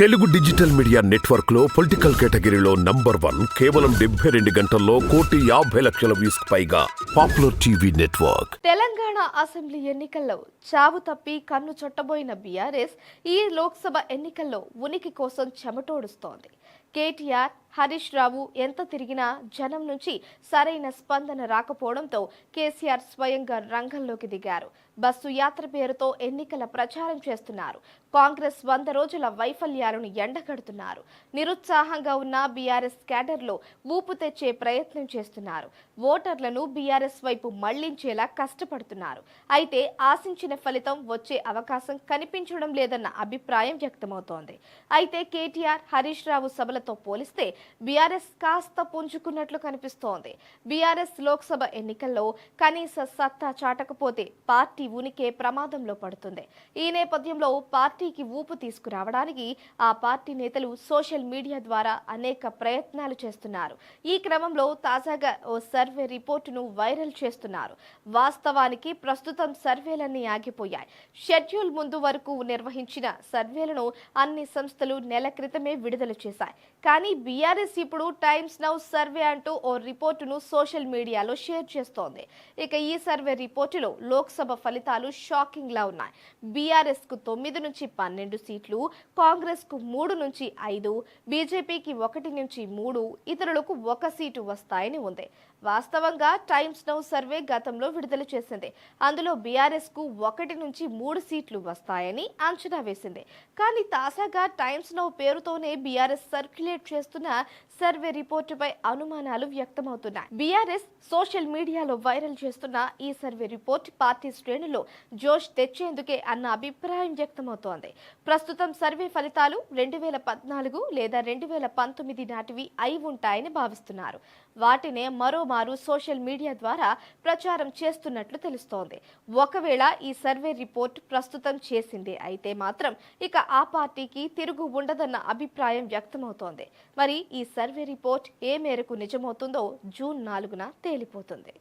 Telugu digital media నెట్వర్క్లో political కేటగిరీలో number one కేవలం డెబ్బై రెండు గంటల్లో కోటి యాభై లక్షల వ్యూస్ పైగా popular TV network. Telangana assembly ఎన్నికల్లో చావు తప్పి కన్ను చుట్టబోయిన బీఆర్ఎస్ ఈ లోక్సభ ఎన్నికల్లో ఉనికి కోసం చెమటోడుస్తోంది. కేటీఆర్ హరీష్ రావు ఎంత తిరిగినా జనం నుంచి సరైన స్పందన రాకపోవడంతో కేసీఆర్ స్వయంగా రంగంలోకి దిగారు. బస్సు యాత్ర పేరుతో ఎన్నికల ప్రచారం చేస్తున్నారు. కాంగ్రెస్ వంద రోజుల వైఫల్యాలను ఎండగడుతున్నారు. నిరుత్సాహంగా ఉన్న బీఆర్ఎస్ క్యాడర్లో ఊపు తెచ్చే ప్రయత్నం చేస్తున్నారు. ఓటర్లను బీఆర్ఎస్ వైపు మళ్ళించేలా కష్టపడుతున్నారు. అయితే ఆశించిన ఫలితం వచ్చే అవకాశం కనిపించడం లేదన్న అభిప్రాయం వ్యక్తమవుతోంది. అయితే కేటీఆర్ హరీష్ రావు సభలతో పోలిస్తే బీఆర్ఎస్ కాస్త పుంజుకున్నట్లు కనిపిస్తోంది. బీఆర్ఎస్ లోక్సభ ఎన్నికల్లో కనీస సత్తా చాటకపోతే పార్టీ ఉనికే ప్రమాదంలో పడుతుంది. ఈ నేపథ్యంలో పార్టీకి ఊపు తీసుకురావడానికి ఆ పార్టీ నేతలు సోషల్ మీడియా ద్వారా అనేక ప్రయత్నాలు చేస్తున్నారు. ఈ క్రమంలో తాజాగా ఓ సర్వే రిపోర్టును వైరల్ చేస్తున్నారు. వాస్తవానికి ప్రస్తుతం సర్వేలన్నీ ఆగిపోయాయి. షెడ్యూల్ ముందు వరకు నిర్వహించిన సర్వేలను అన్ని సంస్థలు నెల క్రితమే విడుదల చేశాయి. కానీ టీఆర్ఎస్ ఇప్పుడు టైమ్స్ నౌ సర్వే అంటూ ఓ రిపోర్టును సోషల్ మీడియాలో షేర్ చేస్తోంది. ఇక ఈ సర్వే రిపోర్టులో లోక్సభ ఫలితాలు షాకింగ్ లా ఉన్నాయి. బీఆర్ఎస్కు తొమ్మిది నుంచి పన్నెండు సీట్లు కాంగ్రెస్కు మూడు నుంచి ఐదు బీజేపీకి ఒకటి నుంచి మూడు ఇతరులకు ఒక సీటు వస్తాయని ఉంది. వాస్తవంగా టైమ్స్ నౌ సర్వే గతంలో విడుదల చేసింది. అందులో బీఆర్ఎస్కు ఒకటి నుంచి మూడు సీట్లు వస్తాయని అంచనా వేసింది. కానీ తాజాగా టైమ్స్ నౌ పేరుతోనే బీఆర్ఎస్ సర్క్యులేట్ చేస్తున్న え? సర్వే రిపోర్టుపై అనుమానాలు వ్యక్తమవుతున్నాయి. బీఆర్ఎస్ సోషల్ మీడియాలో వైరల్ చేస్తున్న ఈ సర్వే రిపోర్ట్ పార్టీ శ్రేణిలో జోష్ తెచ్చేందుకే అన్న అభిప్రాయం వ్యక్తమవుతోంది. ప్రస్తుతం సర్వే ఫలితాలు రెండు వేల పద్నాలుగు లేదా రెండు వేల పంతొమ్మిది నాటివి అయి ఉంటాయని భావిస్తున్నారు. వాటినే మరోమారు సోషల్ మీడియా ద్వారా ప్రచారం చేస్తున్నట్లు తెలుస్తోంది. ఒకవేళ ఈ సర్వే రిపోర్ట్ ప్రస్తుతం చేసిందే అయితే మాత్రం ఇక ఆ పార్టీకి తిరుగు ఉండదన్న అభిప్రాయం వ్యక్తమవుతోంది. మరి ఈ సర్వే రిపోర్ట్ ఏ మేరకు నిజమవుతుందో జూన్ నాలుగున తేలిపోతుంది.